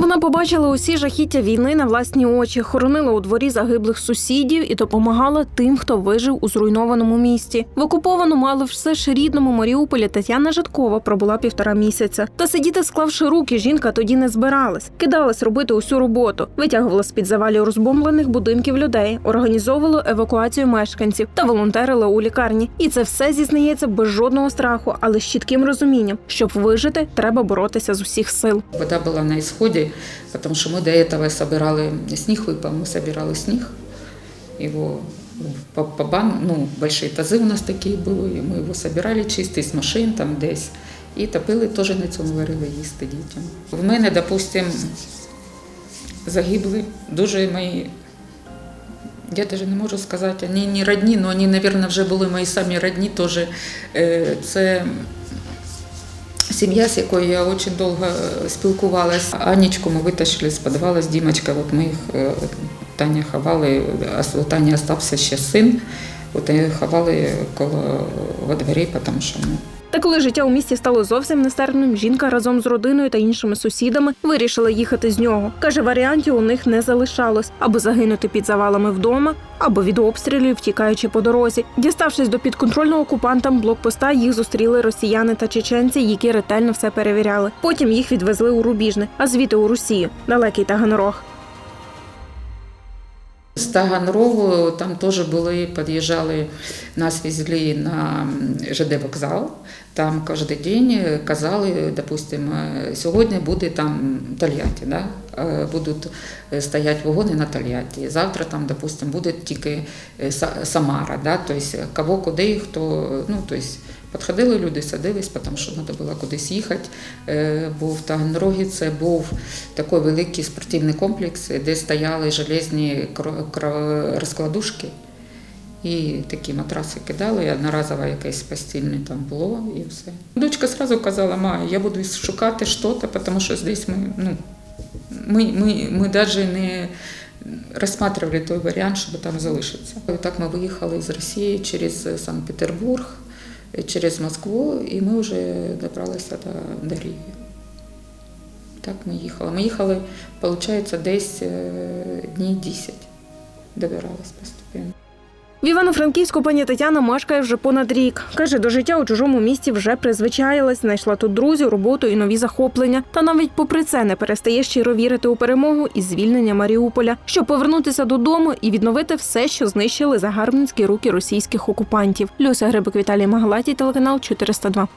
Вона побачила усі жахіття війни на власні очі, хоронила у дворі загиблих сусідів і допомагала тим, хто вижив у зруйнованому місті. В окупованому, але все ж рідному Маріуполі Тетяна Житкова пробула півтора місяця. Та сидіти, склавши руки, жінка тоді не збиралась. Кидалась робити усю роботу, витягувала з під завалів розбомблених будинків людей, організовувала евакуацію мешканців та волонтерила у лікарні. І це все зізнається без жодного страху, але з чітким розумінням, щоб вижити, треба боротися з усіх сил. Вода была на исходе, потому что мы до этого собирали снег, выпал, мы собирали снег, его по, по бан, ну, большие тазы у нас такие були, і ми його собирали чистий з машин там десь. І топили, теж на цьому варили їсти дітям. В мене, допустим, загибли дуже мої, я навіть не можу сказати, вони не родні, але вони, мабуть, вже були мої самі родні теж. Е, Це Сім'я, з якою я дуже довго е, спілкувалася. Анічку ми витащили з підвалу з Дімочкою. От ми їх е, Таня ховали, у Тані залишився ще син. От ховали коло во дворі, тому що ну, Та коли життя у місті стало зовсім нестерпним, жінка разом з родиною та іншими сусідами вирішила їхати з нього. Каже, варіантів у них не залишалось або загинути під завалами вдома, або від обстрілів, втікаючи по дорозі. Діставшись до підконтрольного окупантам блокпоста, їх зустріли росіяни та чеченці, які ретельно все перевіряли. Потім їх відвезли у Рубіжне, а звідти у Росію, далекий Таганрог. З Таганрогу там теж були, під'їжджали, нас везли на ЖД вокзал. Там кожен день казали, допустим, сьогодні буде там Тольятті, да? е, будуть стояти вагони на Тольятті. Завтра там, допустим, буде тільки Самара, да? тобто кого куди, хто, ну, тобто, Підходили люди, садились, тому що треба було кудись їхати. Е, Бо в Таганрогі це був такий великий спортивний комплекс, де стояли железні розкладушки. І такі матраси кидали, одноразово якесь постільне там було і все. Дочка одразу казала, ма, я буду шукати щось, тому що здесь ми, ну, ми, ми, ми навіть не розглядали той варіант, щоб там залишитися. І так ми виїхали з Росії через Санкт-Петербург, через Москву, і ми вже добралися до, до Ріги. Так ми їхали. Ми їхали, виходить, десь е, дні 10. Добирались постійно. В Івано-Франківську пані Тетяна мешкає вже понад рік. Каже, до життя у чужому місті вже призвичаїлась, знайшла тут друзів, роботу і нові захоплення. Та навіть попри це не перестає щиро вірити у перемогу і звільнення Маріуполя, щоб повернутися додому і відновити все, що знищили загарбницькі руки російських окупантів. Люся Грибик Віталій Магалатій, телеканал 402.